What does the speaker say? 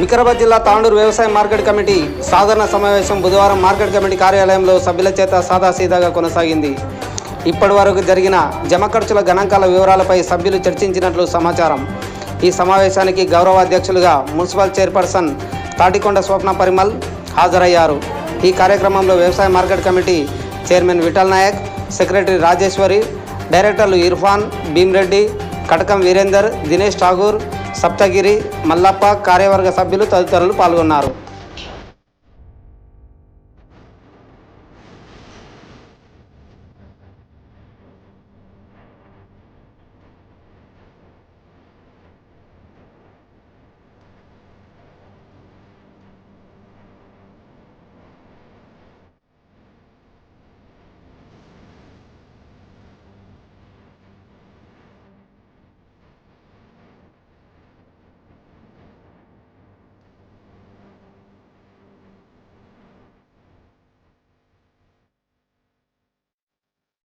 వికారాబాద్ జిల్లా తాండూరు వ్యవసాయ market committee సాధారణ సమావేశం బుధవారం మార్కెట్ కమిటీ కార్యాలయంలో సభ్యుల చేత సాదాసీదాగా కొనసాగింది. ఇప్పటి వరకు జరిగిన జమ ఖర్చుల గణాంకాల వివరాలపై సభ్యులు చర్చించినట్లు సమాచారం. ఈ సమావేశానికి గౌరవ అధ్యక్షులుగా మున్సిపల్ చైర్పర్సన్ తాటికొండ స్వప్న పరిమల్ హాజరయ్యారు. ఈ కార్యక్రమంలో వ్యవసాయ market committee chairman Vithal Naik secretary Rajeshwari డైరెక్టర్లు ఇర్ఫాన్ భీమ్రెడ్డి కటకం వీరేందర్ దినేష్ ఠాగూర్ సప్తగిరి మల్లప్ప కార్యవర్గ సభ్యులు తదితరులు పాల్గొన్నారు.